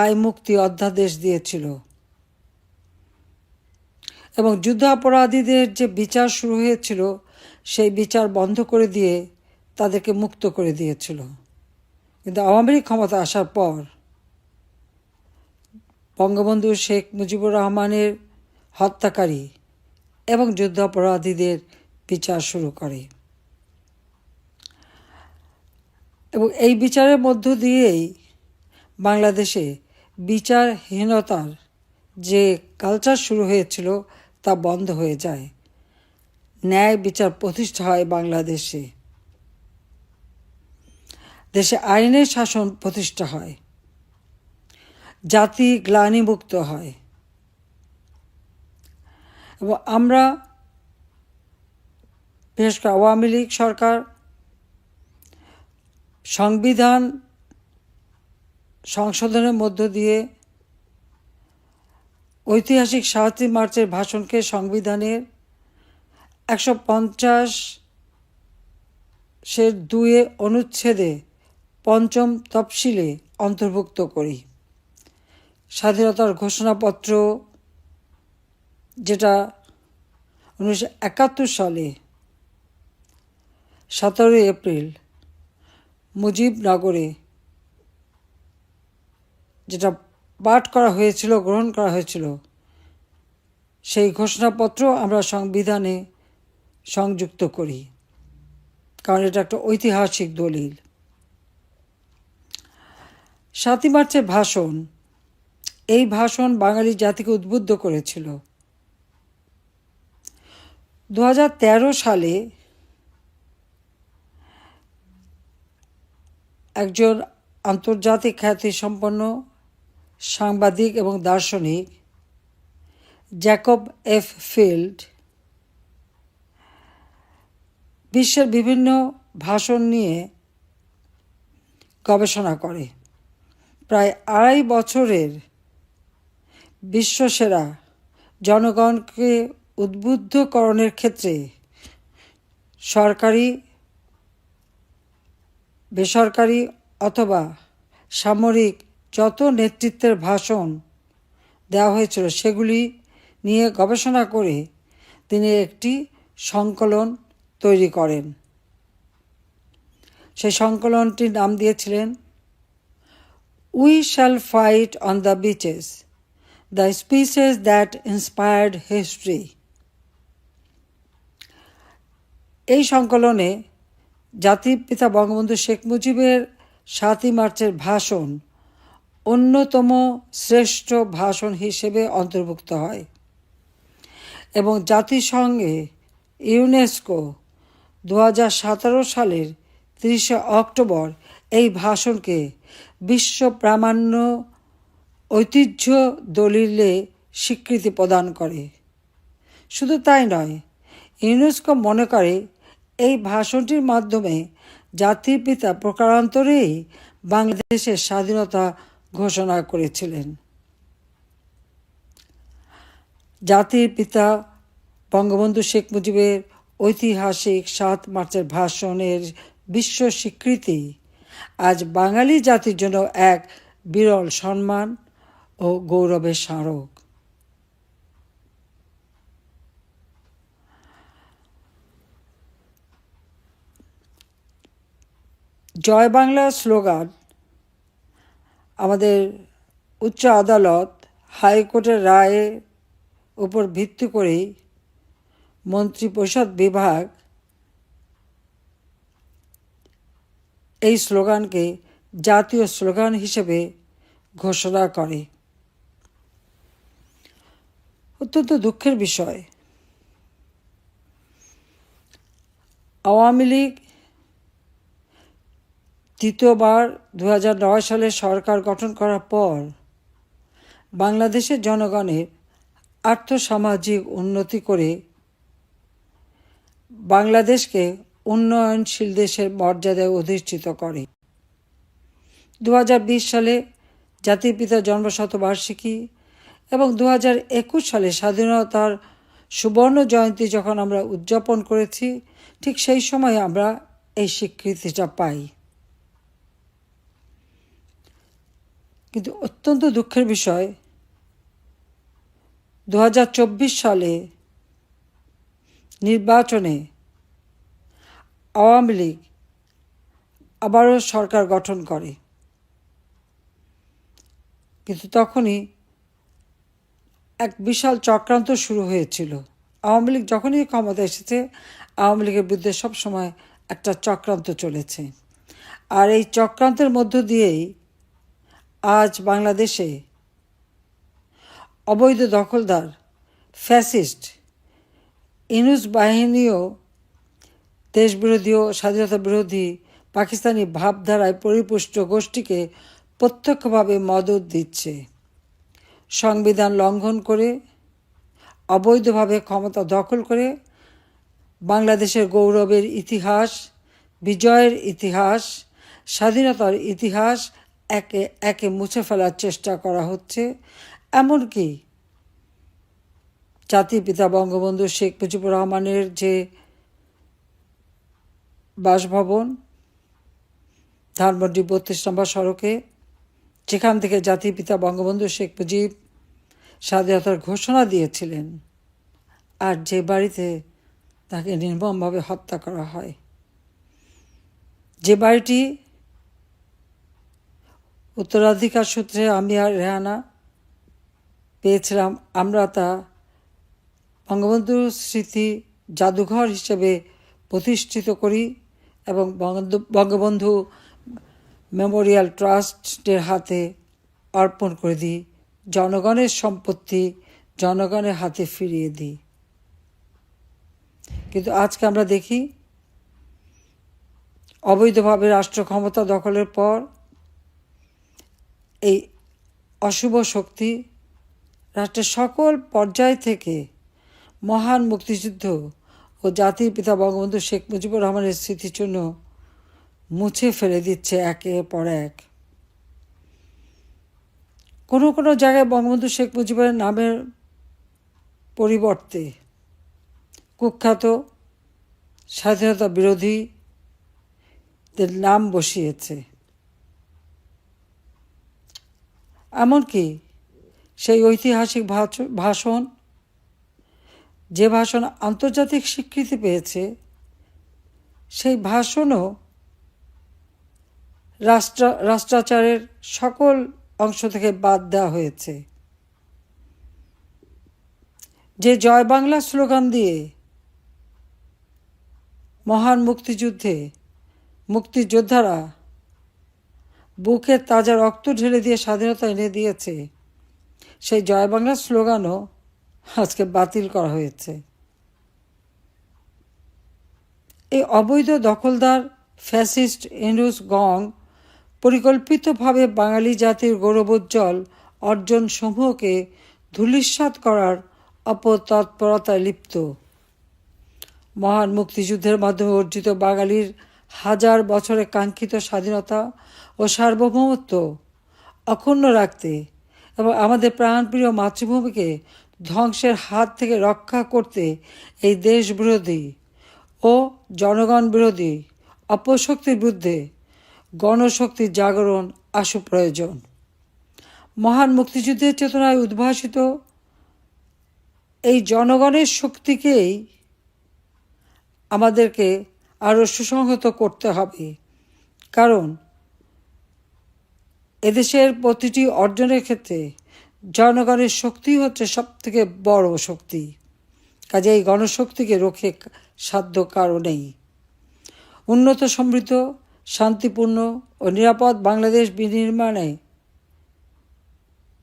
আয় মুক্তি অধ্যাদেশ দিয়েছিল। এবং যুদ্ধাপরাধীদের যে বিচার শুরু হয়েছিল, সেই বিচার বন্ধ করে দিয়ে তাদেরকে মুক্ত করে দিয়েছিল। কিন্তু আওয়ামী লীগ ক্ষমতা আসার পর বঙ্গবন্ধু শেখ মুজিবুর রহমানের হত্যাকারী এবং যুদ্ধাপরাধীদের বিচার শুরু করে। এবং এই বিচারের মধ্য দিয়েই বাংলাদেশে বিচারহীনতার যে কালচার শুরু হয়েছিল তা বন্ধ হয়ে যায়। ন্যায় বিচার প্রতিষ্ঠা হয় বাংলাদেশে। দেশে আইনের শাসন প্রতিষ্ঠা হয়। জাতি গ্লানিমুক্ত হয়। এবং আমরা বিশেষ করে আওয়ামী লীগ সরকার সংবিধান সংশোধনের মধ্য দিয়ে ঐতিহাসিক সাতই মার্চের ভাষণকে সংবিধানের একশো পঞ্চাশ সে দুয়ে অনুচ্ছেদে পঞ্চম তফসিলে অন্তর্ভুক্ত করি। স্বাধীনতার ঘোষণাপত্র, যেটা উনিশশো একাত্তর সালে সতেরোই এপ্রিল মুজিবনগরে যেটা পাঠ করা হয়েছিল, গ্রহণ করা হয়েছিল, সেই ঘোষণাপত্র আমরা সংবিধানে সংযুক্ত করি। কারণ এটা একটা ঐতিহাসিক দলিল। সাতই মার্চের ভাষণ, এই ভাষণ বাঙালি জাতিকে উদ্বুদ্ধ করেছিল। দু হাজার তেরো সালে একজন আন্তর্জাতিক খ্যাতিসম্পন্ন সাংবাদিক এবং দার্শনিক জ্যাকব এফ ফিল্ড বিশ্বের বিভিন্ন ভাষণ নিয়ে গবেষণা করে। প্রায় আড়াই বছরের বিশ্বসেরা জনগণকে উদ্বুদ্ধকরণের ক্ষেত্রে সরকারি, বেসরকারি অথবা সামরিক যত নেতৃত্বের ভাষণ দেওয়া হয়েছিল, সেগুলি নিয়ে গবেষণা করে তিনি একটি সংকলন তৈরি করেন। সেই সংকলনটির নাম দিয়েছিলেন we shall fight on the beaches the species that inspired history এই সংকলনে জাতির পিতা বঙ্গবন্ধু শেখ মুজিবের সাতই মার্চের ভাষণ অন্যতম শ্রেষ্ঠ ভাষণ হিসেবে অন্তর্ভুক্ত হয় এবং জাতিসংঘে ইউনেস্কো দু হাজার সতেরো সালের তিরিশে অক্টোবর এই ভাষণকে বিশ্ব প্রামাণ্য ঐতিহ্য দলিলে স্বীকৃতি প্রদান করে। শুধু তাই নয়, ইউনেস্কো মনে করে এই ভাষণটির মাধ্যমে জাতির পিতা প্রকারান্তরেই বাংলাদেশের স্বাধীনতা ঘোষণা করেছিলেন। জাতির পিতা বঙ্গবন্ধু শেখ মুজিবের ঐতিহাসিক সাত মার্চের ভাষণের বিশ্ব স্বীকৃতি আজ বাঙালি জাতির জন্য এক বিরল সম্মান ও গৌরবের স্মারক। জয় বাংলা স্লোগান আমাদের উচ্চ আদালত হাইকোর্টের রায়ের উপর ভিত্তি করেই মন্ত্রিপরিষদ বিভাগ এই স্লোগানকে জাতীয় স্লোগান হিসেবে ঘোষণা করে। অত্যন্ত দুঃখের বিষয়। আওয়ামী লীগ তৃতীয়বার দু হাজার নয় সালে সরকার গঠন করার পর বাংলাদেশের জনগণের আর্থসামাজিক উন্নতি করে বাংলাদেশকে উন্নয়নশীল দেশের মর্যাদায় অধিষ্ঠিত করে। দু হাজার বিশ সালে জাতির পিতা জন্মশতবার্ষিকী এবং দু হাজার একুশ সালে স্বাধীনতার সুবর্ণ জয়ন্তী যখন আমরা উদযাপন করেছি, ঠিক সেই সময় আমরা এই স্বীকৃতিটা পাই। কিন্তু অত্যন্ত দুঃখের বিষয় দু হাজার চব্বিশ সালে নির্বাচনে আওয়ামী লীগ আবারও সরকার গঠন করে। কিন্তু তখনই এক বিশাল চক্রান্ত শুরু হয়েছিল। আওয়ামী লীগ যখনই ক্ষমতা এসেছে, আওয়ামী লীগের বিরুদ্ধে সবসময় একটা চক্রান্ত চলেছে। আর এই চক্রান্তের মধ্য দিয়েই আজ বাংলাদেশে অবৈধ দখলদার, ফ্যাসিস্ট, ইনুস বাহিনীও দেশবিরোধী ও স্বাধীনতা বিরোধী পাকিস্তানি ভাবধারায় পরিপুষ্ট গোষ্ঠীকে প্রত্যক্ষভাবে মদত দিচ্ছে। সংবিধান লঙ্ঘন করে, অবৈধভাবে ক্ষমতা দখল করে, বাংলাদেশের গৌরবের ইতিহাস, বিজয়ের ইতিহাস, স্বাধীনতার ইতিহাস একে একে মুছে ফেলার চেষ্টা করা হচ্ছে। এমনকি জাতির পিতা বঙ্গবন্ধু শেখ মুজিবুর রহমানের যে বাসভবন, ধানমন্ডি বত্রিশ নম্বর সড়কে, যেখান থেকে জাতির পিতা বঙ্গবন্ধু শেখ মুজিব স্বাধীনতার ঘোষণা দিয়েছিলেন আর যে বাড়িতে তাকে নির্মমভাবে হত্যা করা হয়। যে বাড়িটি উত্তরাধিকার সূত্রে আমি আর রেহানা পেয়েছিলাম। আমরা তা বঙ্গবন্ধু স্মৃতি জাদুঘর হিসেবে প্রতিষ্ঠিত করি এবং বঙ্গবন্ধু মেমোরিয়াল ট্রাস্টের হাতে অর্পণ করে দিই। জনগণের সম্পত্তি জনগণের হাতে ফিরিয়ে দিই। কিন্তু আজকে আমরা দেখি, অবৈধভাবে রাষ্ট্র ক্ষমতা দখলের পর এই অশুভ শক্তি রাষ্ট্রের সকল পর্যায় থেকে মহান মুক্তিযুদ্ধ ও জাতির পিতা বঙ্গবন্ধু শেখ মুজিবুর রহমানের স্মৃতির জন্য মুছে ফেলে দিচ্ছে একে পর এক। কোনো কোনো জায়গায় বঙ্গবন্ধু শেখ মুজিবের নামের পরিবর্তে কুখ্যাত স্বাধীনতা বিরোধীদের নাম বসিয়েছে। এমনকি সেই ঐতিহাসিক ভাষণ, যে ভাষণ আন্তর্জাতিক স্বীকৃতি পেয়েছে, সেই ভাষণও রাষ্ট্র, রাষ্ট্রাচারের সকল অংশ থেকে বাদ দেওয়া হয়েছে। যে জয় বাংলা স্লোগান দিয়ে মহান মুক্তিযুদ্ধে মুক্তিযোদ্ধারা বুকের তাজা রক্ত ঢেলে দিয়ে স্বাধীনতা এনে দিয়েছে। সেই জয় বাংলা স্লোগানও আজকে বাতিল করা হয়েছে। এই অবৈধ দখলদার ফ্যাসিস্ট এনুস গং পরিকল্পিতভাবে বাঙালি জাতির গৌরবোজ্জ্বল অর্জন সমূহকে ধূলিসাৎ করার অপতৎপরতায় লিপ্ত। মহান মুক্তিযুদ্ধের মাধ্যমে অর্জিত বাঙালির হাজার বছরে কাঙ্ক্ষিত স্বাধীনতা ও সার্বভৌমত্ব অক্ষুণ্ণ রাখতে এবং আমাদের প্রাণপ্রিয় মাতৃভূমিকে ধ্বংসের হাত থেকে রক্ষা করতে এই দেশ বিরোধী ও জনগণ বিরোধী অপশক্তির বিরুদ্ধে গণশক্তির জাগরণ আশু প্রয়োজন। মহান মুক্তিযুদ্ধের চেতনায় উদ্ভাসিত এই জনগণের শক্তিকেই আমাদেরকে আরও সুসংহত করতে হবে। কারণ, এদেশের প্রতিটি অর্জনের ক্ষেত্রে জনগণের শক্তি হচ্ছে সব থেকে বড় শক্তি। কাজে এই গণশক্তিকে রোখে সাধ্য কারও নেই। উন্নত সমৃদ্ধ, শান্তিপূর্ণ ও নিরাপদ বাংলাদেশ বিনির্মাণে